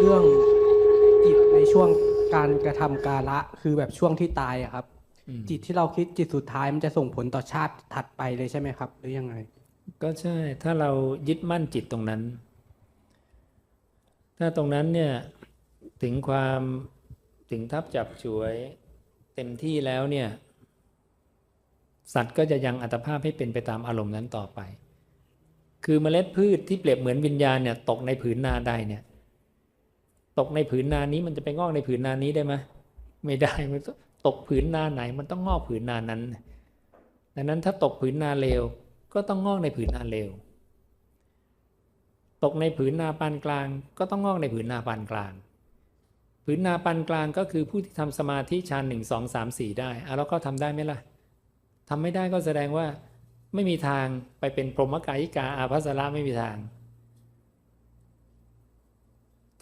เรื่องจิตในช่วงการกระทำการละคือแบบช่วงที่ตายอะครับอืมจิตที่เราคิดจิตสุดท้ายมันจะส่งผลต่อชาติถัดไปเลยใช่ไหมครับ หรือยังไง ก็ใช่ถ้าเรายึดมั่นจิตตรงนั้น ถ้าตรงนั้นเนี่ยถึงความถึงทับจับฉวยเต็มที่แล้วเนี่ยสัตว์ก็จะยังอัตภาพให้เป็นไปตามอารมณ์นั้นต่อไป คือเมล็ดพืชที่เปรียบเหมือนวิญญาณเนี่ยตกในผืนนาใดเนี่ย ตกในผืนนานี้มันจะไปงอกในผืนนานี้ได้ไหมไม่ได้มันต้องตกผืนนาไหน มันต้องงอกผืนนานั้น ดังนั้นถ้าตกผืนนาเลวก็ต้องงอกในผืนนาเลวตกในผืนนาปานกลาง ก็ต้องงอกในผืนนาปานกลาง ผืนนาปานกลางก็คือผู้ที่ทำสมาธิฌานหนึ่งสองสามสี่ได้อะแล้วก็ทำได้ไหมล่ะทำไม่ได้ก็แสดงว่าไม่มีทางไปเป็นพรหมกายิกาอาภัสระไม่มีทาง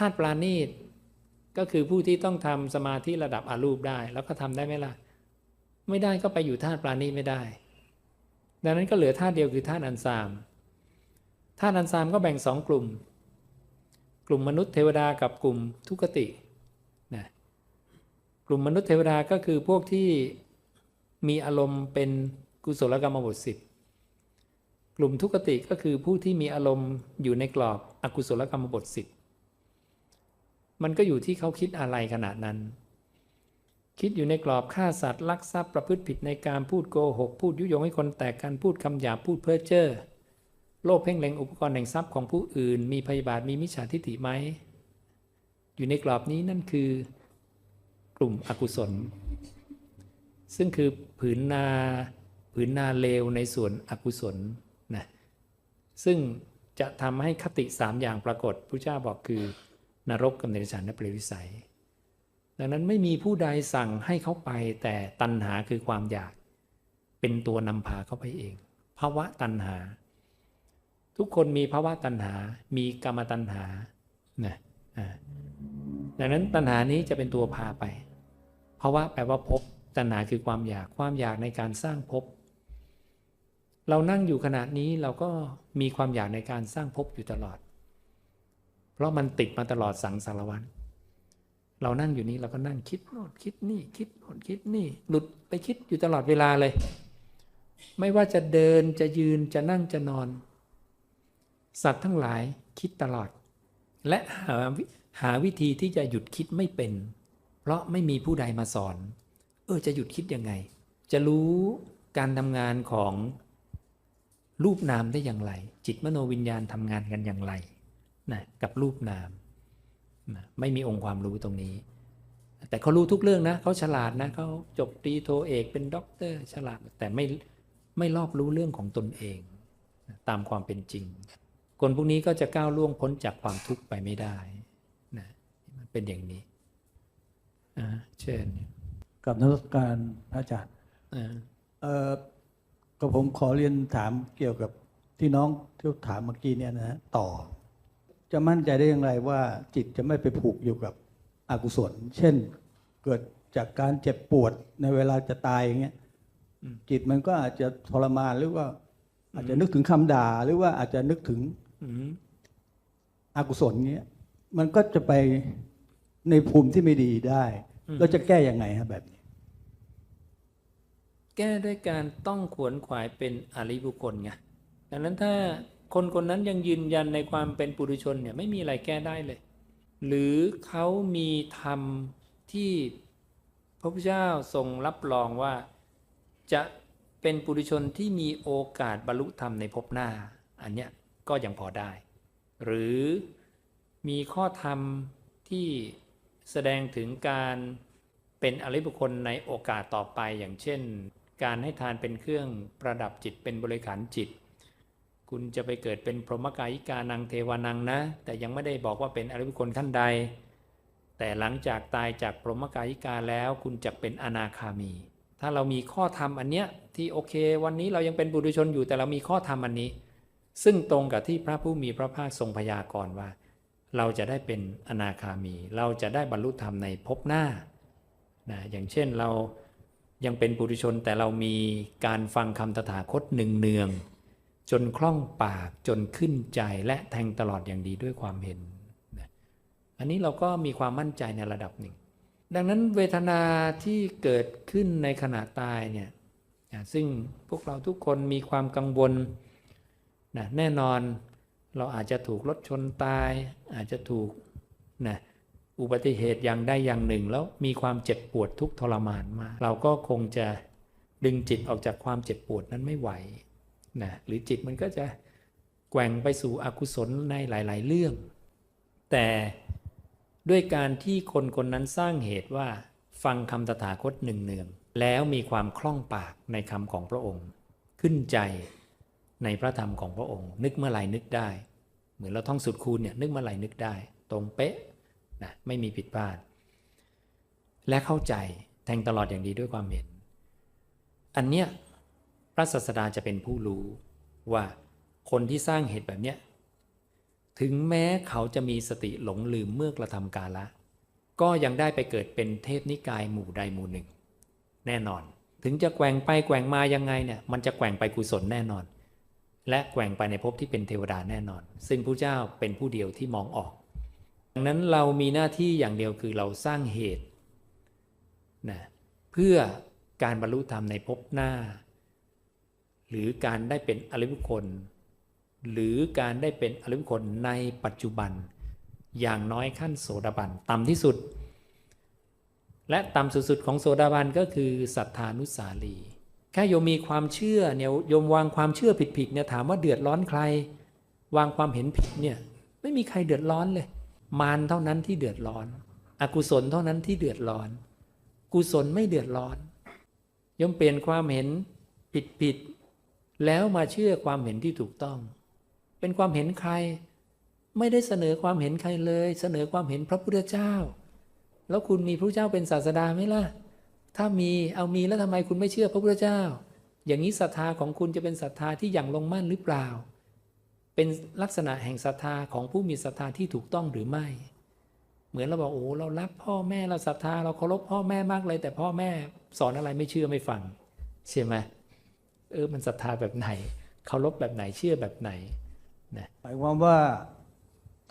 ธาตุปราณีตก็คือผู้ที่ต้องทำสมาธิระดับอารูปได้ แล้วก็ทำได้ไหมล่ะ ไม่ได้ก็ไปอยู่ธาตุปราณีตไม่ได้ ดังนั้นก็เหลือธาตุเดียวคือธาตุอันซามธาตุอันซามก็แบ่งสองกลุ่ม กลุ่มมนุษย์เทวดากับกลุ่มทุกตินะกลุ่มมนุษย์เทวดาก็คือพวกที่มีอารมณ์เป็นกุศลกรรมบทสิบกลุ่มทุกติก็คือผู้ที่มีอารมณ์อยู่ในกรอบอกุศลกรรมบทสิบ มันก็อยู่ที่เขาคิดอะไรขนาดนั้น คิดอยู่ในกรอบฆ่าสัตว์ลักทรัพย์ประพฤติผิดในการพูดโกหกพูดยุยงให้คนแตกกันพูดคำหยาบพูดเพ้อเจ้อโลภเพ่งเล็งอุปกรณ์แห่งทรัพย์ของผู้อื่น มีพยาบาทมีมิจฉาทิฏฐิไหมอยู่ในกรอบนี้นั่นคือกลุ่มอกุศล ซึ่งคือผืนนาผืนนาเลวในส่วนอกุศลนะซึ่งจะทำให้คติสามอย่างปรากฏพระเจ้าบอกคือ นรกกับเนรชานและเปรตวิสัย ดังนั้นไม่มีผู้ใดสั่งให้เขาไปแต่ตัณหาคือความอยาก เป็นตัวนำพาเขาไปเองภาวะตัณหา ทุกคนมีภาวะตัณหา มีกรรมตัณหานะดังนั้นตัณหานี้จะเป็นตัวพาไปภาวะแปลว่าภพตัณหาคือความอยากความอยากในการสร้างภพเรานั่งอยู่ขณะนี้เราก็มีความอยากในการสร้างภพอยู่ตลอด ราะมันติดมาตลอดสังสารวัฏเรานั่งอยู่นี้เราก็นั่งคิดโน่นคิดนี่คิดโน่นคิดนี่ หลุดไปคิดอยู่ตลอดเวลาเลย ไม่ว่าจะเดินจะยืนจะนั่งจะนอน สัตว์ทั้งหลายคิดตลอด และหาวิหาวิธีที่จะหยุดคิดไม่เป็น เพราะไม่มีผู้ใดมาสอน เออจะหยุดคิดยังไง จะรู้การทำงานของรูปนามได้อย่างไร จิตมโนวิญญาณทำงานกันอย่างไร นะกับรูปนามนะไม่มีองค์ความรู้ตรงนี้ แต่เขารู้ทุกเรื่องนะเขาฉลาดนะเขาจบตรีโทเอกเป็นด็อกเตอร์ฉลาด แต่ไม่ไม่รอบรู้เรื่องของตนเองนะตามความเป็นจริง คนพวกนี้ก็จะก้าวล่วงพ้นจากความทุกข์ไปไม่ได้นะมันเป็นอย่างนี้อ่าเช่นกับนักการพระอาจารย์อ่าเอ่อก็ผมขอเรียนถามเกี่ยวกับที่น้องที่ถามเมื่อกี้เนี่ยนะฮะต่อ จะมั่นใจได้อย่างไรว่าจิตจะไม่ไปผูกอยู่กับอกุศล เช่นเกิดจากการเจ็บปวดในเวลาจะตายอย่างเงี้ยจิตมันก็อาจจะทรมานหรือว่า อาจจะนึกถึงคำด่า หรือว่าอาจจะนึกถึงอืมอกุศลเงี้ย มันก็จะไปในภูมิที่ไม่ดีได้เราจะแก้ยังไงฮะแบบนี้ แก้ด้วยการต้องขวนขวายเป็นอริบุคคลไงดังนั้นถ้า คนคนนั้นยังยืนยันในความเป็นปุถุชนเนี่ยไม่มีอะไรแก้ได้เลย หรือเขามีธรรมที่พระพุทธเจ้าทรงรับรองว่าจะเป็นปุถุชนที่มีโอกาสบรรลุธรรมในภพหน้า อันเนี้ยก็ยังพอได้ หรือมีข้อธรรมที่แสดงถึงการเป็นอริบุคคลในโอกาสต่อไปอย่างเช่น การให้ทานเป็นเครื่องประดับจิตเป็นบริขารจิต คุณจะไปเกิดเป็นพรหมกายิกานังเทวานังนะ แต่ยังไม่ได้บอกว่าเป็นอริยบุคคลขั้นใด แต่หลังจากตายจากพรหมกายิกาแล้วคุณจะเป็นอนาคามี ถ้าเรามีข้อธรรมอันเนี้ยที่โอเค วันนี้เรายังเป็นบุรุชนอยู่แต่เรามีข้อธรรมอันนี้ ซึ่งตรงกับที่พระผู้มีพระภาคทรงพยากรณ์ว่า เราจะได้เป็นอนาคามี เราจะได้บรรลุธรรมในภพหน้านะอย่างเช่นเรายังเป็นปุถุชนแต่เรามีการฟังคำตถาคตหนึ่งเนือง จนคล่องปากจนขึ้นใจและแทงตลอดอย่างดีด้วยความเห็น อันนี้เราก็มีความมั่นใจในระดับหนึ่ง ดังนั้นเวทนาที่เกิดขึ้นในขณะตายเนี่ยซึ่งพวกเราทุกคนมีความกังวลนะแน่นอนเราอาจจะถูกรถชนตาย อาจจะถูกนะอุบัติเหตุอย่างใดอย่างหนึ่ง แล้วมีความเจ็บปวดทุกทรมานมาก เราก็คงจะดึงจิตออกจากความเจ็บปวดนั้นไม่ไหว นะหรือจิตมันก็จะแกว่งไปสู่อกุศลในหลาย ๆ เรื่อง แต่ด้วยการที่คนคนนั้นสร้างเหตุว่า ฟังคำตถาคตหนึ่งเนืองแล้วมีความคล่องปากในคำของพระองค์ ขึ้นใจในพระธรรมของพระองค์ นึกเมื่อไหร่นึกได้ เหมือนเราท่องสุดคูณเนี่ยนึกเมื่อไหร่นึกได้ ตรงเป๊ะนะไม่มีผิดพลาด และเข้าใจแทงตลอดอย่างดีด้วยความเห็น อันเนี้ย ระศาสดาจะเป็นผู้รู้ว่าคนที่สร้างเหตุแบบเนี้ยถึงแม้เขาจะมีสติหลงลืมเมื่อกระทำกาละ ก็ยังได้ไปเกิดเป็นเทพนิกายหมู่ใดหมู่หนึ่ง แน่นอน ถึงจะแกว่งไปแกว่งมายังไงเนี่ยมันจะแกว่งไปกุศลแน่นอน และแกว่งไปในภพที่เป็นเทวดาแน่นอน ซึ่งพระเจ้าเป็นผู้เดียวที่มองออกดังนั้นเรามีหน้าที่อย่างเดียวคือเราสร้างเหตุนะเพื่อการบรรลุธรรมในภพหน้า หรือการได้เป็นอริยบุคคล หรือการได้เป็นอริยบุคคลในปัจจุบัน อย่างน้อยขั้นโสดาบันต่ำที่สุด และต่ำสุดๆของโสดาบันก็คือศรัทธานุสาลีแค่โยมมีความเชื่อเนี่ยโยมวางความเชื่อผิดๆเนี่ยถามว่าเดือดร้อนใคร วางความเห็นผิดเนี่ยไม่มีใครเดือดร้อนเลย มารเท่านั้นที่เดือดร้อน อกุศลเท่านั้นที่เดือดร้อน กุศลไม่เดือดร้อนยมเปลี่ยนความเห็นผิดๆ แล้วมาเชื่อความเห็นที่ถูกต้อง เป็นความเห็นใคร ไม่ได้เสนอความเห็นใครเลย เสนอความเห็นพระพุทธเจ้า แล้วคุณมีพระเจ้าเป็นศาสดาไหมล่ะ ถ้ามีเอามีแล้วทำไมคุณไม่เชื่อพระพุทธเจ้า อย่างนี้ศรัทธาของคุณจะเป็นศรัทธาที่อย่างลงมั่นหรือเปล่า เป็นลักษณะแห่งศรัทธาของผู้มีศรัทธาที่ถูกต้องหรือไม่ เหมือนเราบอกโอ้เรารักพ่อแม่เราศรัทธาเราเคารพพ่อแม่มากเลย แต่พ่อแม่สอนอะไรไม่เชื่อไม่ฟังใช่ไหม เออมันศรัทธาแบบไหนเคารพแบบไหนเชื่อแบบไหนนะหมายความว่า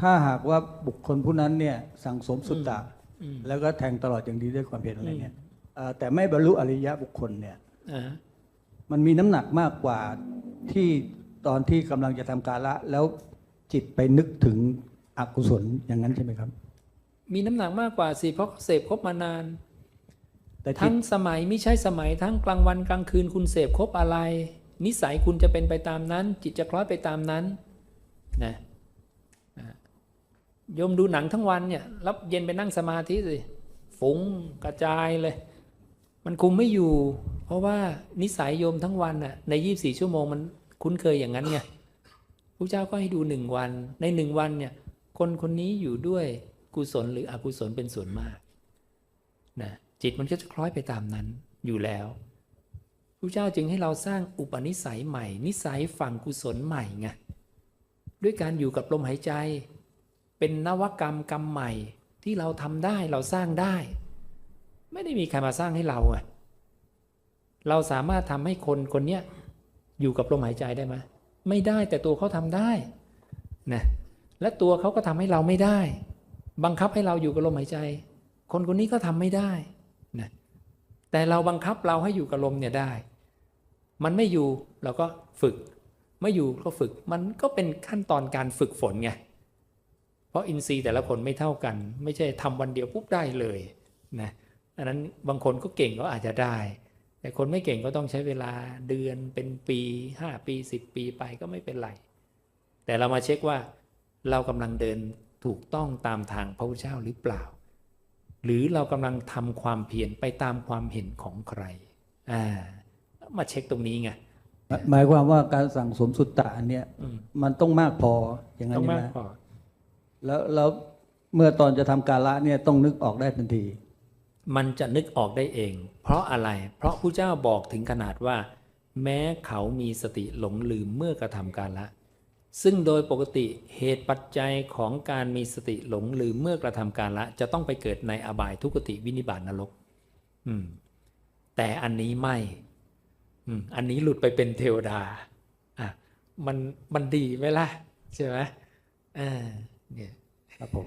ถ้าหากว่าบุคคลผู้นั้นเนี่ยสั่งสมสุตตะอืมแล้วก็แทงตลอดอย่างดีด้วยความเห็นอะไรเนี่ยเอ่อแต่ไม่บรรลุอริยบุคคลเนี่ยอ่ามันมีน้ำหนักมากกว่าที่ตอนที่กำลังจะทำการละ แล้วจิตไปนึกถึงอกุศลอย่างนั้นใช่ไหมครับ มีน้ำหนักมากกว่าสิเพราะเสพครบมานาน แต่จิทั้ตงสมัยไม่ใช่สมัยทั้งกลางวันกลางคืนคุณเสพครบอะไร นิสัยคุณจะเป็นไปตามนั้น จิตจะคล้อยไปตามนั้นนะนะโยมดูหนังทั้งวันเนี่ยรับเย็นไปนั่งสมาธิสิฟุ้งกระจายเลย มันคุมไม่อยู่ เพราะว่านิสัยโยมทั้งวันน่ะใน 24 ชั่วโมงมันคุ้นเคยอย่างนั้นไงพระเจ้าก็ให้ดูหนึ่งวันในหนึ่งวันเนี่ยคนคนนี้อยู่ด้วยกุศลหรืออกุศลเป็นส่วนมากนะ จิตมันก็จะคล้อยไปตามนั้นอยู่แล้วพระเจ้าจึงให้เราสร้างอุปนิสัยใหม่ นิสัยฝั่งกุศลใหม่ไงด้วยการอยู่กับลมหายใจ เป็นนวกรรมกรรมใหม่ที่เราทำได้เราสร้างได้ ไม่ได้มีใครมาสร้างให้เราอะเราสามารถทำให้คนคนเนี้ยอยู่กับลมหายใจได้ไหมไม่ได้แต่ตัวเขาทำได้นะและตัวเขาก็ทำให้เราไม่ได้ บังคับให้เราอยู่กับลมหายใจ คนคนนี้ก็ทำไม่ได้ แต่เราบังคับเราให้อยู่กับลมเนี่ยได้ มันไม่อยู่เราก็ฝึก ไม่อยู่ก็ฝึก มันก็เป็นขั้นตอนการฝึกฝนไง เพราะอินทรีย์แต่ละคนไม่เท่ากัน ไม่ใช่ทำวันเดียวปุ๊บได้เลยนะอันนั้นบางคนก็เก่งก็อาจจะได้ แต่คนไม่เก่งก็ต้องใช้เวลาเดือนเป็นปีห้าปีสิบปีไปก็ไม่เป็นไร แต่เรามาเช็คว่า เรากำลังเดินถูกต้องตามทางพระพุทธเจ้าหรือเปล่า หรือเรากำลังทำความเพียรไปตามความเห็นของใครอ่ามาเช็คตรงนี้ไงหมายหมายความว่าการสั่งสมสุตตะอันเนี้ยอืมมันต้องมากพออย่างนั้นต้องใช่มาไหกมพอแล้วแล้วเมื่อตอนจะทำการละเนี่ยต้องนึกออกได้ทันที มันจะนึกออกได้เอง เพราะอะไร เพราะผู้เจ้าบอกถึงขนาดว่า แม้เขามีสติหลงลืมเมื่อกระทำการละ ซึ่งโดยปกติเหตุปัจจัยของการมีสติหลงหรือเมื่อกระทำการละ จะต้องไปเกิดในอบายทุกติวินิบาตนรก อืม แต่อันนี้ไม่ อืม อันนี้หลุดไปเป็นเทวดา อะ มันมันดีไหมล่ะ ใช่ไหมอ่าเนี่ยครับผม